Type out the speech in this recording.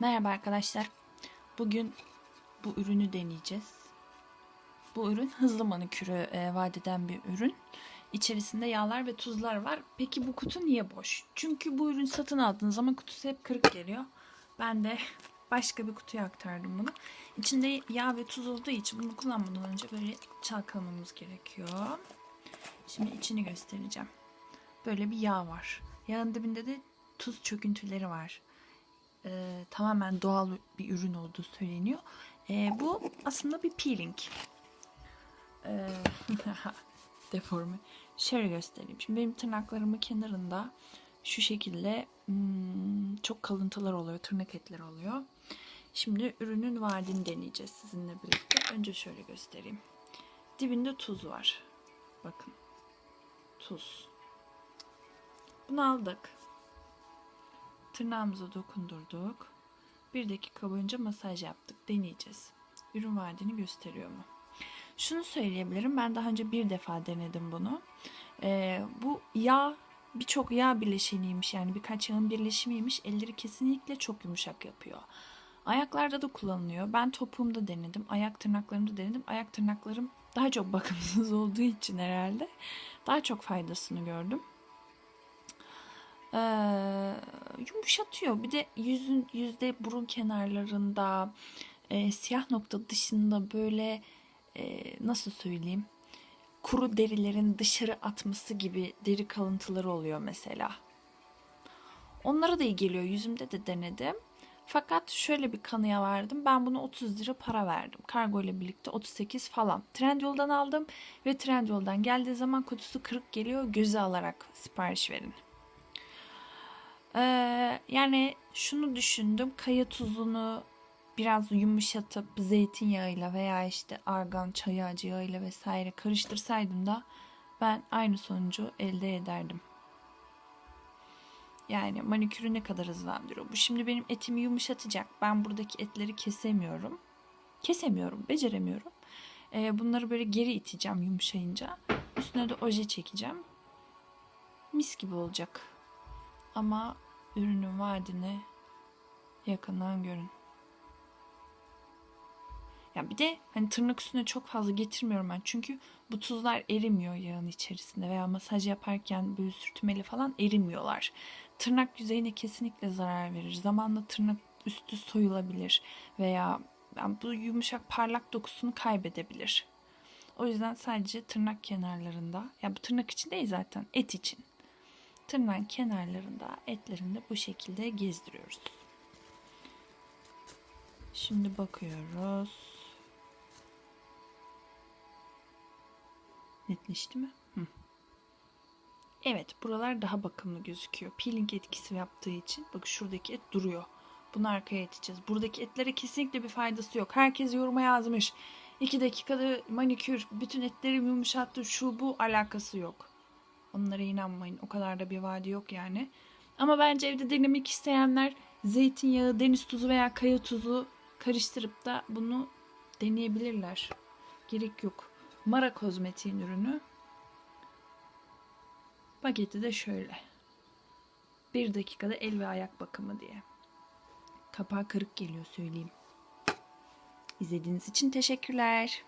Merhaba arkadaşlar. Bugün bu ürünü deneyeceğiz. Bu ürün hızlı manikürü e, vaat eden bir ürün. İçerisinde yağlar ve tuzlar var. Peki bu kutu niye boş? Çünkü bu ürün satın aldığınız zaman kutusu hep kırık geliyor. Ben de başka bir kutuya aktardım bunu. İçinde yağ ve tuz olduğu için bunu kullanmadan önce böyle çalkalamamız gerekiyor. Şimdi içini göstereceğim. Böyle bir yağ var. Yağın dibinde de tuz çöküntüleri var e, tamamen doğal bir ürün olduğu söyleniyor. E, bu aslında bir peeling. E, deforme. Şöyle göstereyim. Şimdi benim tırnaklarımın kenarında şu şekilde hmm, çok kalıntılar oluyor. Tırnak etleri oluyor. Şimdi ürünün vaadini deneyeceğiz sizinle birlikte. Önce şöyle göstereyim. Dibinde tuz var. Bakın. Tuz. Bunu aldık. Tırnağımıza dokundurduk. Bir dakika boyunca masaj yaptık. Deneyeceğiz. Ürün vaadini gösteriyor mu? Şunu söyleyebilirim. Ben daha önce bir defa denedim bunu. Ee, bu yağ birçok yağ bileşeniymiş. Yani birkaç yağın birleşimiymiş. Elleri kesinlikle çok yumuşak yapıyor. Ayaklarda da kullanılıyor. Ben topuğumda denedim. Ayak tırnaklarımda denedim. Ayak tırnaklarım daha çok bakımsız olduğu için herhalde daha çok faydasını gördüm. Ee, yumuşatıyor. Bir de yüzün yüzde burun kenarlarında e, siyah nokta dışında böyle e, nasıl söyleyeyim kuru derilerin dışarı atması gibi deri kalıntıları oluyor mesela. Onlara da iyi geliyor. Yüzümde de denedim. Fakat şöyle bir kanıya vardım. Ben bunu 30 lira para verdim. Kargo ile birlikte 38 falan. Trendyol'dan aldım ve Trendyol'dan geldiği zaman kutusu kırık geliyor. Göze alarak sipariş verin. Ee, yani şunu düşündüm. Kaya tuzunu biraz yumuşatıp zeytinyağıyla veya işte argan çay ağacı yağıyla vesaire karıştırsaydım da ben aynı sonucu elde ederdim. Yani manikürü ne kadar hızlandırıyor. Bu şimdi benim etimi yumuşatacak. Ben buradaki etleri kesemiyorum. Kesemiyorum, beceremiyorum. Ee, bunları böyle geri iteceğim yumuşayınca. Üstüne de oje çekeceğim. Mis gibi olacak. Ama ürünün vaadini yakından görün. Ya bir de hani tırnak üstüne çok fazla getirmiyorum ben. Çünkü bu tuzlar erimiyor yağın içerisinde veya masaj yaparken böyle sürtmeli falan erimiyorlar. Tırnak yüzeyine kesinlikle zarar verir. Zamanla tırnak üstü soyulabilir veya yani bu yumuşak parlak dokusunu kaybedebilir. O yüzden sadece tırnak kenarlarında, ya bu tırnak için değil zaten et için tırnağın kenarlarında etlerinde bu şekilde gezdiriyoruz. Şimdi bakıyoruz. Netleşti mi? Hı. Evet buralar daha bakımlı gözüküyor. Peeling etkisi yaptığı için bak şuradaki et duruyor. Bunu arkaya iteceğiz. Buradaki etlere kesinlikle bir faydası yok. Herkes yoruma yazmış. 2 dakikada manikür bütün etleri yumuşattı şu bu alakası yok. Onlara inanmayın. O kadar da bir vaadi yok yani. Ama bence evde denemek isteyenler zeytinyağı, deniz tuzu veya kaya tuzu karıştırıp da bunu deneyebilirler. Gerek yok. Mara kozmetiğin ürünü. Paketi de şöyle. Bir dakikada el ve ayak bakımı diye. Kapağı kırık geliyor söyleyeyim. İzlediğiniz için teşekkürler.